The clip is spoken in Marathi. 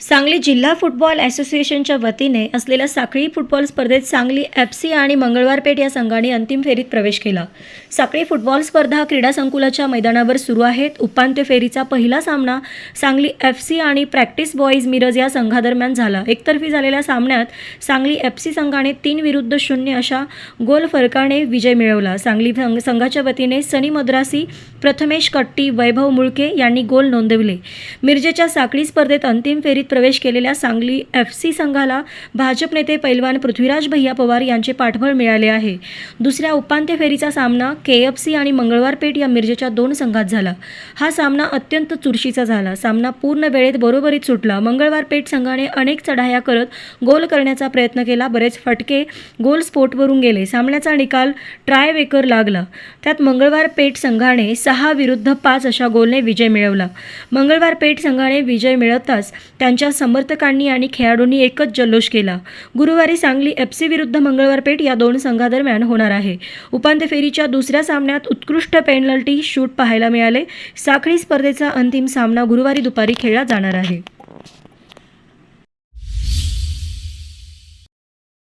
सांगली जिल्हा फुटबॉल असोसिएशनच्या वतीने असलेल्या साखळी फुटबॉल स्पर्धेत सांगली एफ सी आणि मंगळवार पेठ या संघाने अंतिम फेरीत प्रवेश केला. साखळी फुटबॉल स्पर्धा क्रीडा संकुलाच्या मैदानावर सुरू आहेत. उपांत्य फेरीचा पहिला सामना सांगली एफ सी आणि प्रॅक्टिस बॉईज मिरज या संघादरम्यान झाला. एकतर्फी झालेल्या सामन्यात सांगली एफ सी संघाने तीन विरुद्ध शून्य अशा गोल फरकाने विजय मिळवला. सांगली संघाच्या वतीने सनी मद्रासी प्रथमेश कट्टी वैभव मुळके यांनी गोल नोंदवले. मिरजेच्या साखळी स्पर्धेत अंतिम फेरीत प्रवेश केलेल्या सांगली एफ सी संघाला भाजप नेते पैलवान पृथ्वीराज भैया पवार यांचे पाठबळ मिळाले आहे. दुसऱ्या उपांत्य फेरीचा सामना के एफ सी आणि मंगळवार पेठ या मिरजेच्या दोन संघात झाला. हा सामना अत्यंत चुरशीचा झाला. सामना पूर्ण वेळेत बरोबरीत सुटला. मंगळवार पेठ संघाने अनेक चढाया करत गोल करण्याचा प्रयत्न केला. बरेच फटके गोल स्पोर्टवरून गेले. सामन्याचा निकाल ट्राय वेकर लागला. त्यात मंगळवार पेठ संघाने सहा विरुद्ध पाच अशा गोलने विजय मिळवला. मंगळवार पेठ संघाने विजय मिळवताच त्यांच्या समर्थकांनी आणि खेळाडूंनी एकच जल्लोष केला. गुरुवारी सांगली एफ सी विरुद्ध मंगळवार पेठ या दोन संघादरम्यान होणार आहे. उपांत्य फेरीच्या दुसऱ्या सामन्यात उत्कृष्ट पेनल्टी शूट पाहायला मिळाले. साखळी स्पर्धेचा अंतिम सामना गुरुवारी दुपारी खेळला जाणार आहे.